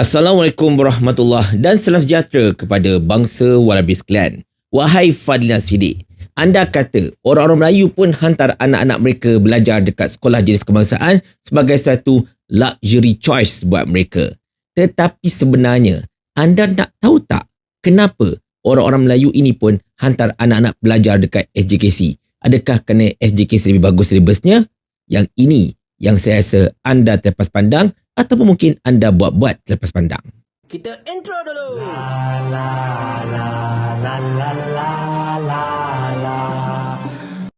Assalamualaikum warahmatullahi dan salam sejahtera kepada bangsa Warabi sekalian. Wahai Fadlina Sidik, anda kata orang-orang Melayu pun hantar anak-anak mereka belajar dekat sekolah jenis kebangsaan sebagai satu luxury choice buat mereka. Tetapi sebenarnya, anda nak tahu tak kenapa orang-orang Melayu ini pun hantar anak-anak belajar dekat SJKC? Adakah kerana SJKC lebih bagus silibusnya? Yang ini yang saya rasa anda terlepas pandang ataupun mungkin anda buat-buat terlepas pandang. Kita intro dulu.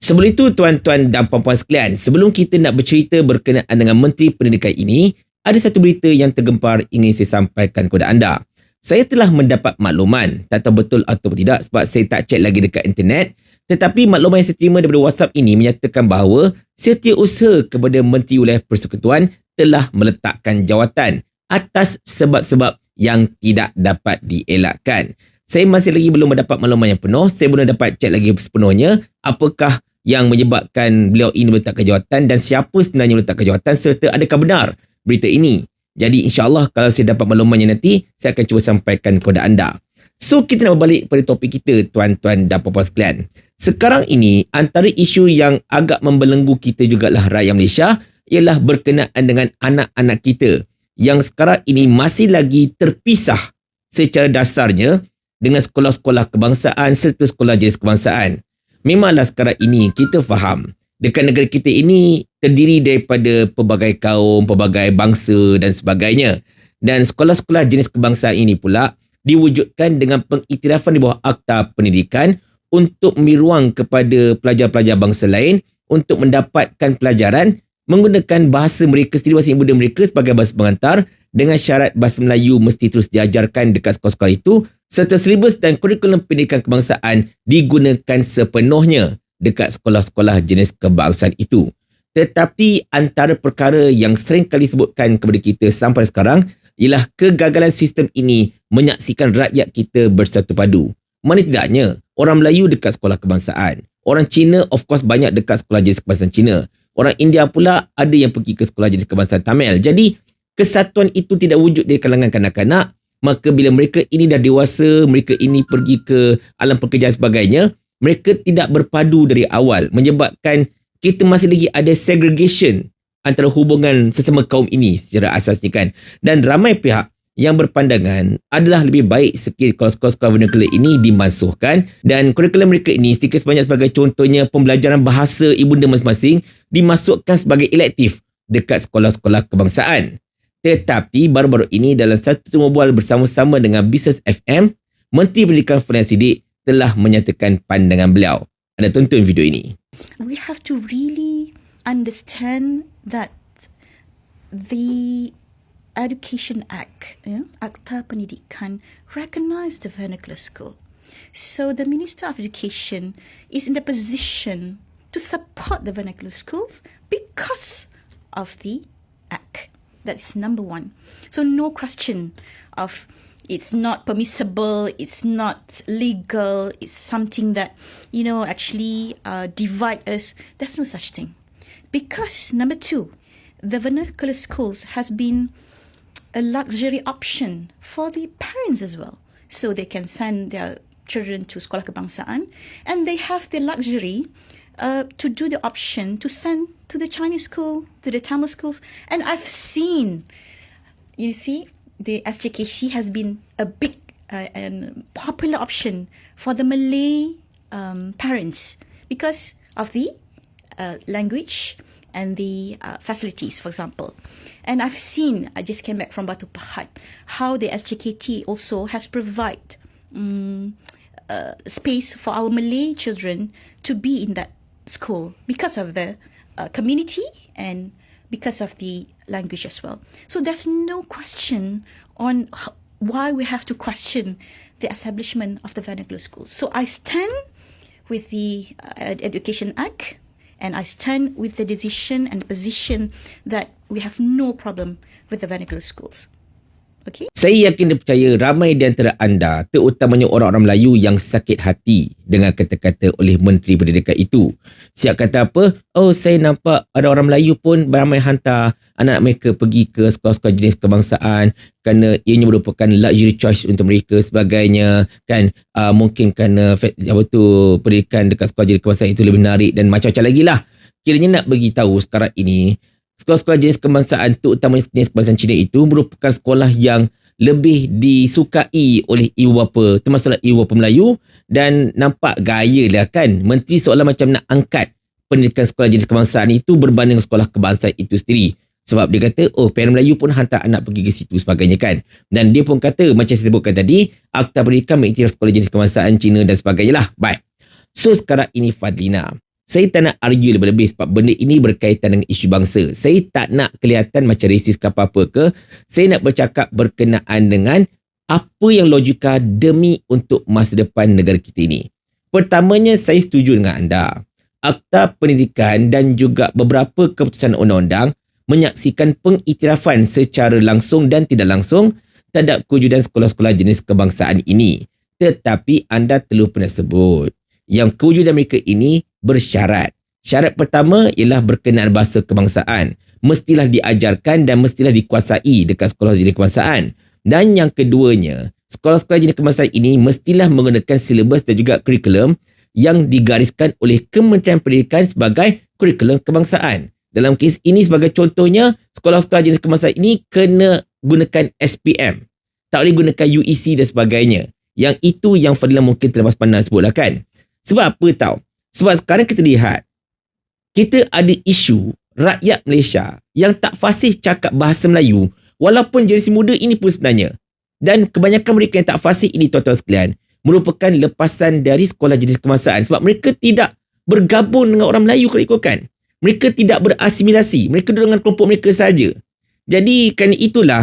Sebelum itu tuan-tuan dan puan-puan sekalian, sebelum kita nak bercerita berkenaan dengan Menteri Pendidikan ini, ada satu berita yang tergempar ingin saya sampaikan kepada anda. Saya telah mendapat makluman, tak tahu betul atau tidak sebab saya tak cek lagi dekat internet, tetapi makluman yang saya terima daripada WhatsApp ini menyatakan bahawa setiausaha kepada Menteri Wilayah Persekutuan telah meletakkan jawatan atas sebab-sebab yang tidak dapat dielakkan. Saya masih lagi belum mendapat makluman yang penuh. Saya belum dapat cek lagi sepenuhnya apakah yang menyebabkan beliau ini meletakkan jawatan dan siapa sebenarnya meletakkan jawatan serta adakah benar berita ini. Jadi insyaAllah kalau saya dapat maklumannya nanti, saya akan cuba sampaikan kepada anda. So kita nak berbalik pada topik kita tuan-tuan dan puan-puan sekalian. Sekarang ini antara isu yang agak membelenggu kita jugalah rakyat Malaysia ialah berkenaan dengan anak-anak kita yang sekarang ini masih lagi terpisah secara dasarnya dengan sekolah-sekolah kebangsaan serta sekolah jenis kebangsaan memanglah sekarang ini kita faham dekat negara kita ini terdiri daripada pelbagai kaum, pelbagai bangsa dan sebagainya. Dan sekolah-sekolah jenis kebangsaan ini pula diwujudkan dengan pengiktirafan di bawah Akta Pendidikan untuk memberi ruang kepada pelajar-pelajar bangsa lain untuk mendapatkan pelajaran menggunakan bahasa mereka sendiri, bahasa ibu mereka sebagai bahasa pengantar dengan syarat bahasa Melayu mesti terus diajarkan dekat sekolah-sekolah itu serta silibus dan kurikulum pendidikan kebangsaan digunakan sepenuhnya dekat sekolah-sekolah jenis kebangsaan itu. Tetapi antara perkara yang sering kali sebutkan kepada kita sampai sekarang ialah kegagalan sistem ini menyaksikan rakyat kita bersatu padu. Mana tidaknya, orang Melayu dekat sekolah kebangsaan. Orang Cina of course banyak dekat sekolah jenis kebangsaan Cina. Orang India pula ada yang pergi ke sekolah jenis kebangsaan Tamil. Jadi, kesatuan itu tidak wujud di kalangan kanak-kanak maka bila mereka ini dah dewasa, mereka ini pergi ke alam pekerjaan sebagainya, mereka tidak berpadu dari awal menyebabkan kita masih lagi ada segregation antara hubungan sesama kaum ini secara asasnya kan. Dan ramai pihak yang berpandangan adalah lebih baik sekiranya sekolah-sekolah vernacular ini dimasukkan dan kurikulum mereka ini sedikit sebanyak sebagai contohnya pembelajaran bahasa ibunda masing-masing dimasukkan sebagai elektif dekat sekolah-sekolah kebangsaan. Tetapi baru-baru ini dalam satu temu bual bersama-sama dengan Business FM, Menteri Pendidikan Fadilan Sidik telah menyatakan pandangan beliau. Anda tonton video ini. We have to really understand that the Education Act, yeah, Akta Pendidikan, recognize the vernacular school. So the Minister of Education is in the position to support the vernacular schools because of the Act. That's number one. So no question of it's not permissible, it's not legal, it's something that, you know, actually uh, divide us. There's no such thing. Because number two, the vernacular schools has been a luxury option for the parents as well. So they can send their children to Sekolah Kebangsaan and they have the luxury uh, to do the option to send to the Chinese school, to the Tamil schools. And I've seen, you see, the SJKC has been a big uh, and popular option for the Malay um, parents because of the uh, language and the uh, facilities, for example. And I've seen, I just came back from Batu Pahat, how the SJKT also has provided um, uh, space for our Malay children to be in that school because of the uh, community and because of the language as well. So there's no question on why we have to question the establishment of the vernacular schools. So I stand with the uh, Education Act and I stand with the decision and position that we have no problem with the vernacular schools. Okay? Saya yakin dan percaya ramai di antara anda, terutamanya orang-orang Melayu yang sakit hati dengan kata-kata oleh Menteri Pendidikan itu. Siap kata apa? Oh, saya nampak ada orang Melayu pun beramai hantar anak mereka pergi ke sekolah-sekolah jenis kebangsaan kerana ianya merupakan luxury choice untuk mereka sebagainya kan uh, mungkin kerana apa tu pendidikan dekat sekolah jenis kebangsaan itu lebih menarik dan macam-macam lagi lah kiranya nak bagi tahu sekarang ini sekolah-sekolah jenis kebangsaan terutamanya jenis kebangsaan Cina itu merupakan sekolah yang lebih disukai oleh ibu bapa termasuklah ibu bapa Melayu dan nampak gaya lah kan. Menteri seolah macam nak angkat pendidikan sekolah jenis kebangsaan itu berbanding sekolah kebangsaan itu sendiri. Sebab dia kata oh parent Melayu pun hantar anak pergi ke situ sebagainya kan. Dan dia pun kata macam saya sebutkan tadi akta pendidikan mengiktiraf sekolah jenis kebangsaan Cina dan sebagainya lah. Baik. So sekarang ini Fadlina saya tak nak argue lebih-lebih sebab benda ini berkaitan dengan isu bangsa. Saya tak nak kelihatan macam resis ke apa-apa ke. Saya nak bercakap berkenaan dengan apa yang logika demi untuk masa depan negara kita ini. Pertamanya, saya setuju dengan anda. Akta pendidikan dan juga beberapa keputusan undang-undang menyaksikan pengiktirafan secara langsung dan tidak langsung terhadap kewujudan sekolah-sekolah jenis kebangsaan ini. Tetapi anda perlu pernah sebut yang kewujudan mereka ini bersyarat. Syarat pertama ialah berkenaan bahasa kebangsaan. Mestilah diajarkan dan mestilah dikuasai dekat sekolah jenis kebangsaan. Dan yang keduanya, sekolah-sekolah jenis kebangsaan ini mestilah menggunakan silibus dan juga kurikulum yang digariskan oleh Kementerian Pendidikan sebagai kurikulum kebangsaan. Dalam kes ini sebagai contohnya, sekolah-sekolah jenis kebangsaan ini kena gunakan SPM. Tak boleh gunakan UEC dan sebagainya. Yang itu yang Fadila mungkin terlepas pandang sebutlah kan. Sebab apa tahu? Sebab sekarang kita lihat, kita ada isu rakyat Malaysia yang tak fasih cakap bahasa Melayu walaupun generasi muda ini pun sebenarnya. Dan kebanyakan mereka yang tak fasih ini tuan-tuan sekalian merupakan lepasan dari sekolah jenis kebangsaan sebab mereka tidak bergabung dengan orang Melayu kalau ikutkan. Mereka tidak berasimilasi. Mereka duduk dengan kelompok mereka saja. Jadi kerana itulah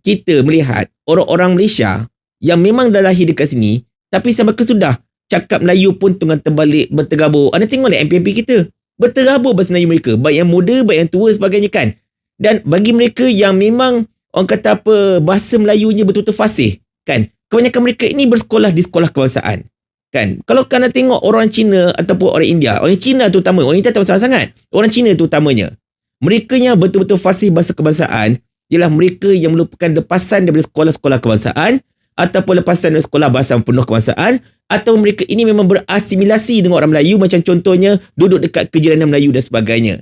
kita melihat orang-orang Malaysia yang memang dah lahir dekat sini tapi sampai ke sudah cakap Melayu pun tengah terbalik berterabur. Anda tengoklah MPMP kita. Berterabur bahasa Melayu mereka. Baik yang muda, baik yang tua sebagainya kan. Dan bagi mereka yang memang orang kata apa bahasa Melayunya betul-betul fasih kan. Kebanyakan mereka ini bersekolah di sekolah kebangsaan. Kan? Kalau kena tengok orang Cina ataupun orang India, orang Cina terutama, orang India tak masalah sangat. Orang Cina terutamanya. Mereka yang betul-betul fasih bahasa kebangsaan ialah mereka yang melupakan lepasan daripada sekolah-sekolah kebangsaan ataupun lepasan sekolah bahasa penuh kebangsaan atau mereka ini memang berasimilasi dengan orang Melayu macam contohnya duduk dekat kejiranan Melayu dan sebagainya.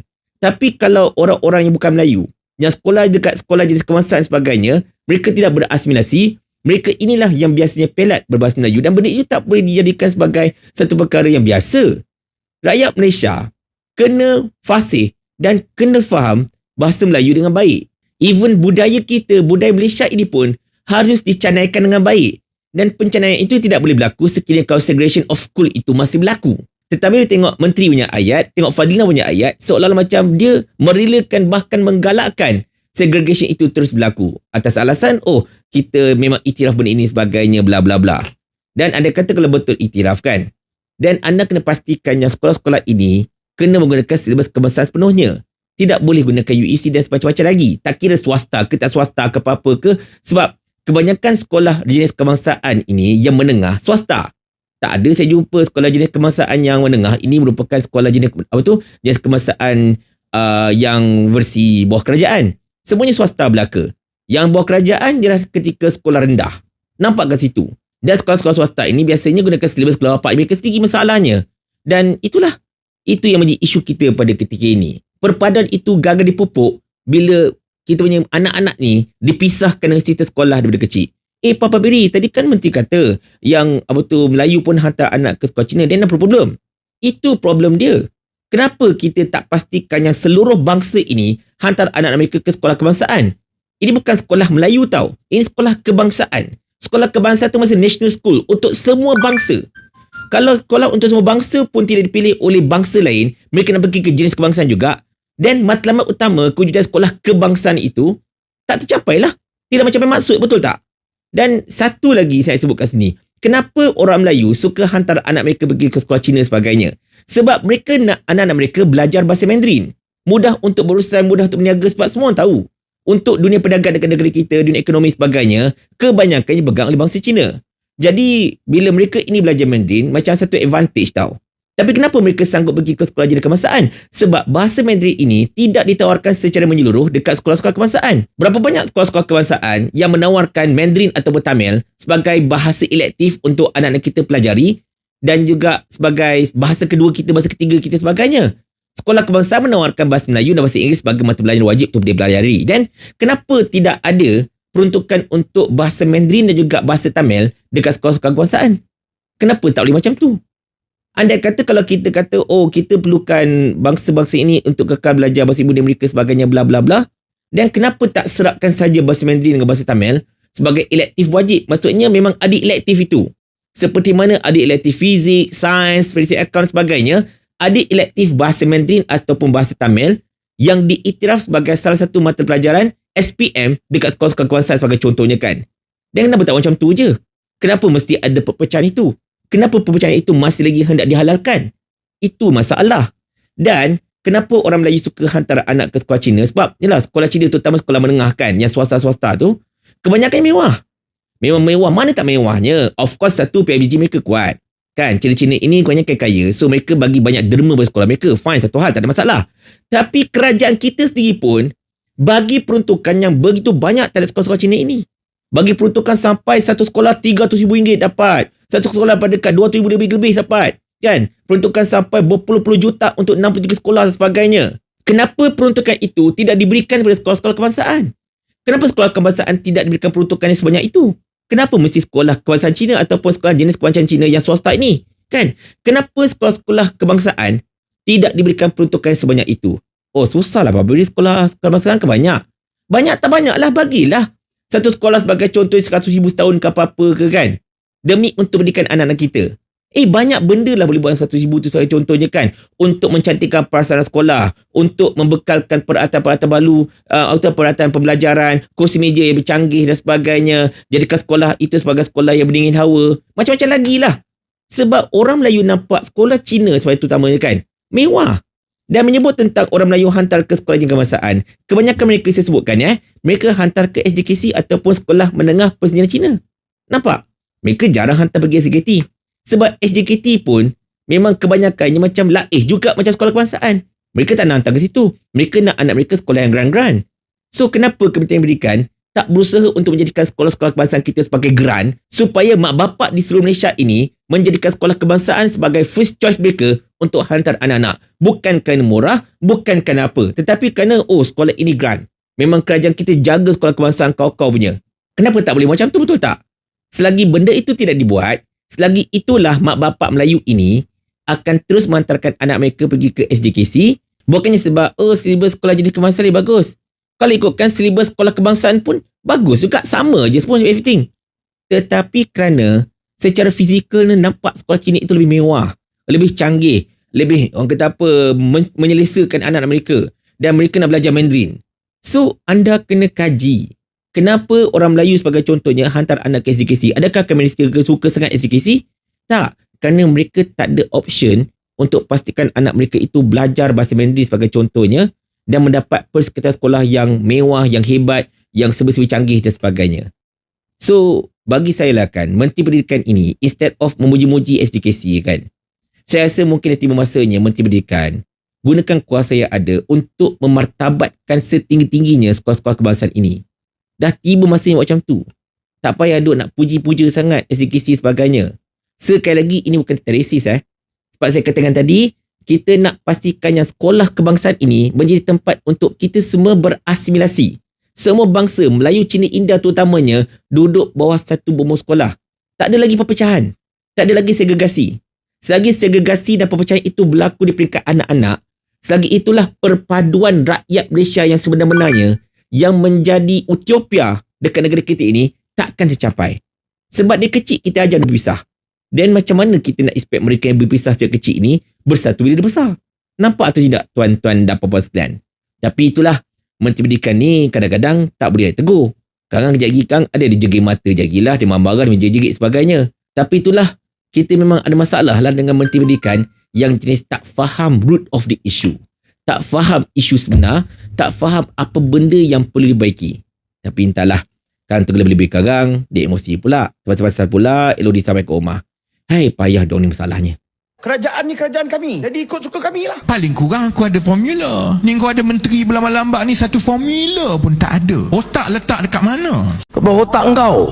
Tapi kalau orang-orang yang bukan Melayu, yang sekolah dekat sekolah jenis kebangsaan sebagainya, mereka tidak berasimilasi, mereka inilah yang biasanya pelat berbahasa Melayu dan benda itu tak boleh dijadikan sebagai satu perkara yang biasa. Rakyat Malaysia kena fasih dan kena faham bahasa Melayu dengan baik. Even budaya kita, budaya Malaysia ini pun harus dicanaikan dengan baik. Dan pencanaian itu tidak boleh berlaku sekiranya segregation of school itu masih berlaku. Tetapi dia tengok menteri punya ayat, tengok Fadlina punya ayat, seolah-olah macam dia merelakan bahkan menggalakkan segregation itu terus berlaku. Atas alasan, oh kita memang itiraf benda ini sebagainya, bla bla bla. Dan anda kata kalau betul itiraf kan? Dan anda kena pastikan yang sekolah-sekolah ini kena menggunakan silibus kebangsaan sepenuhnya. Tidak boleh gunakan UEC dan sebagainya lagi. Tak kira swasta ke tak swasta ke apa-apa ke. Sebab kebanyakan sekolah jenis kebangsaan ini yang menengah swasta. Tak ada saya jumpa sekolah jenis kebangsaan yang menengah ini merupakan sekolah jenis apa tu? Jenis kebangsaan uh, yang versi bawah kerajaan. Semuanya swasta belaka. Yang bawah kerajaan ialah ketika sekolah rendah. Nampak kat situ. Dan sekolah-sekolah swasta ini biasanya gunakan silibus sekolah bapak mereka sendiri masalahnya. Dan itulah itu yang menjadi isu kita pada ketika ini. Perpaduan itu gagal dipupuk bila kita punya anak-anak ni dipisahkan dengan sistem sekolah daripada kecil. Eh Papa Beri, tadi kan menteri kata yang apa tu Melayu pun hantar anak ke sekolah Cina, then apa problem? Itu problem dia. Kenapa kita tak pastikan yang seluruh bangsa ini hantar anak mereka ke sekolah kebangsaan? Ini bukan sekolah Melayu tau. Ini sekolah kebangsaan. Sekolah kebangsaan tu masih national school untuk semua bangsa. Kalau sekolah untuk semua bangsa pun tidak dipilih oleh bangsa lain, mereka nak pergi ke jenis kebangsaan juga, dan matlamat utama kewujudan sekolah kebangsaan itu tak tercapai lah. Tidak yang maksud, betul tak? Dan satu lagi saya sebutkan sini. Kenapa orang Melayu suka hantar anak mereka pergi ke sekolah Cina sebagainya? Sebab mereka nak anak-anak mereka belajar bahasa Mandarin. Mudah untuk berusaha, mudah untuk berniaga sebab semua orang tahu. untuk dunia perdagangan dekat negara kita, dunia ekonomi sebagainya, kebanyakannya pegang oleh bangsa Cina. Jadi, bila mereka ini belajar Mandarin, macam satu advantage tau. Tapi kenapa mereka sanggup pergi ke sekolah jenayah kebangsaan? Sebab bahasa Mandarin ini tidak ditawarkan secara menyeluruh dekat sekolah-sekolah kebangsaan. Berapa banyak sekolah-sekolah kebangsaan yang menawarkan Mandarin ataupun Tamil sebagai bahasa elektif untuk anak-anak kita pelajari dan juga sebagai bahasa kedua kita, bahasa ketiga kita sebagainya. Sekolah kebangsaan menawarkan bahasa Melayu dan bahasa Inggeris sebagai mata pelajaran wajib untuk dia pelajari. Dan kenapa tidak ada peruntukan untuk bahasa Mandarin dan juga bahasa Tamil dekat sekolah-sekolah kebangsaan? Kenapa tak boleh macam tu? Andai kata kalau kita kata oh kita perlukan bangsa-bangsa ini untuk kekal belajar bahasa ibu mereka sebagainya bla bla bla dan kenapa tak serapkan saja bahasa Mandarin dengan bahasa Tamil sebagai elektif wajib? Maksudnya memang ada elektif itu. Seperti mana ada elektif fizik, sains, statistik akaun sebagainya ada elektif bahasa Mandarin ataupun bahasa Tamil yang diiktiraf sebagai salah satu mata pelajaran SPM dekat sekolah-sekolah kebangsaan sebagai contohnya kan. Dan kenapa tak macam tu je? Kenapa mesti ada perpecahan itu kenapa perpecahan itu masih lagi hendak dihalalkan? Itu masalah. Dan kenapa orang Melayu suka hantar anak ke sekolah Cina? Sebab yalah, sekolah Cina terutama sekolah menengah kan, yang swasta-swasta tu, kebanyakan mewah. Memang mewah. Mana tak mewahnya? Of course, satu PIBG mereka kuat. Kan, Cina-Cina ini kebanyakan kaya. So, mereka bagi banyak derma bagi sekolah mereka. Fine, satu hal, tak ada masalah. Tapi kerajaan kita sendiri pun bagi peruntukan yang begitu banyak terhadap sekolah-sekolah Cina ini. Bagi peruntukan sampai satu sekolah RM300,000 dapat. Satu sekolah pada dekat 200 ribu lebih-lebih dapat. Kan? Peruntukan sampai berpuluh-puluh juta untuk 63 sekolah dan sebagainya. Kenapa peruntukan itu tidak diberikan kepada sekolah-sekolah kebangsaan? Kenapa sekolah kebangsaan tidak diberikan peruntukan yang sebanyak itu? Kenapa mesti sekolah kebangsaan Cina ataupun sekolah jenis kebangsaan Cina yang swasta ini? Kan? Kenapa sekolah-sekolah kebangsaan tidak diberikan peruntukan sebanyak itu? Oh, susahlah beri sekolah kebangsaan ke banyak. Tak banyak lah, bagilah. Satu sekolah sebagai contoh 100 ribu setahun ke apa-apa ke kan? demi untuk pendidikan anak-anak kita. Eh banyak benda lah boleh buat satu ribu tu sebagai contohnya kan untuk mencantikkan perasaan sekolah, untuk membekalkan peralatan-peralatan baru, uh, peralatan pembelajaran, kursi meja yang bercanggih dan sebagainya, jadikan sekolah itu sebagai sekolah yang berdingin hawa, macam-macam lagi lah. Sebab orang Melayu nampak sekolah Cina sebagai utamanya kan, mewah. Dan menyebut tentang orang Melayu hantar ke sekolah jenjang kebangsaan, kebanyakan mereka saya sebutkan ya, mereka hantar ke SDKC ataupun sekolah menengah persendirian Cina. Nampak? mereka jarang hantar pergi SJKT. Sebab SJKT pun memang kebanyakannya macam laih juga macam sekolah kebangsaan. Mereka tak nak hantar ke situ. Mereka nak anak mereka sekolah yang grand-grand. So kenapa Kementerian Pendidikan tak berusaha untuk menjadikan sekolah-sekolah kebangsaan kita sebagai grant supaya mak bapak di seluruh Malaysia ini menjadikan sekolah kebangsaan sebagai first choice mereka untuk hantar anak-anak. Bukan kerana murah, bukan kerana apa. Tetapi kerana, oh sekolah ini grant. Memang kerajaan kita jaga sekolah kebangsaan kau-kau punya. Kenapa tak boleh macam tu, betul tak? Selagi benda itu tidak dibuat, selagi itulah mak bapak Melayu ini akan terus mengantarkan anak mereka pergi ke SJKC, bukannya sebab, oh, silibus sekolah jadi kebangsaan lebih bagus. Kalau ikutkan silibus sekolah kebangsaan pun bagus juga, sama je semua everything. Tetapi kerana secara fizikal nampak sekolah Cina itu lebih mewah, lebih canggih, lebih orang kata apa, men- menyelesaikan anak-anak mereka dan mereka nak belajar Mandarin. So, anda kena kaji Kenapa orang Melayu sebagai contohnya hantar anak ke SDKC? Adakah mereka suka sangat SDKC? Tak. Kerana mereka tak ada option untuk pastikan anak mereka itu belajar bahasa Mandarin sebagai contohnya dan mendapat persekitaran sekolah yang mewah, yang hebat, yang serba-serbi canggih dan sebagainya. So, bagi saya lah kan, Menteri Pendidikan ini instead of memuji-muji SDKC kan, saya rasa mungkin nanti masanya Menteri Pendidikan gunakan kuasa yang ada untuk memartabatkan setinggi-tingginya sekolah-sekolah kebangsaan ini. Dah tiba masa yang macam tu. Tak payah duk nak puji-puja sangat SDKC sebagainya. Sekali lagi ini bukan teresis eh. Sebab saya katakan tadi, kita nak pastikan yang sekolah kebangsaan ini menjadi tempat untuk kita semua berasimilasi. Semua bangsa, Melayu, Cina, India terutamanya, duduk bawah satu bomo sekolah. Tak ada lagi perpecahan. Tak ada lagi segregasi. Selagi segregasi dan perpecahan itu berlaku di peringkat anak-anak, selagi itulah perpaduan rakyat Malaysia yang sebenar-benarnya yang menjadi Ethiopia dekat negara kita ini takkan tercapai. Sebab dia kecil kita ajar berpisah. Dan macam mana kita nak expect mereka yang berpisah sejak kecil ini bersatu bila dia besar? Nampak atau tidak tuan-tuan dan puan-puan sekalian? Tapi itulah Menteri Pendidikan ni kadang-kadang tak boleh tegur. Kadang kejap lagi kang ada dia jegik mata jagilah dia marah dia menjegik sebagainya. Tapi itulah kita memang ada masalah lah dengan Menteri Pendidikan yang jenis tak faham root of the issue tak faham isu sebenar, tak faham apa benda yang perlu dibaiki. Tapi entahlah, kan tu lebih-lebih karang, dia emosi pula. Pasal-pasal pula, elok disampai ke rumah. Hai, payah dong ni masalahnya. Kerajaan ni kerajaan kami. Jadi ikut suka kami lah. Paling kurang aku ada formula. Ni kau ada menteri berlambat-lambat ni satu formula pun tak ada. Otak letak dekat mana? Kau otak kau.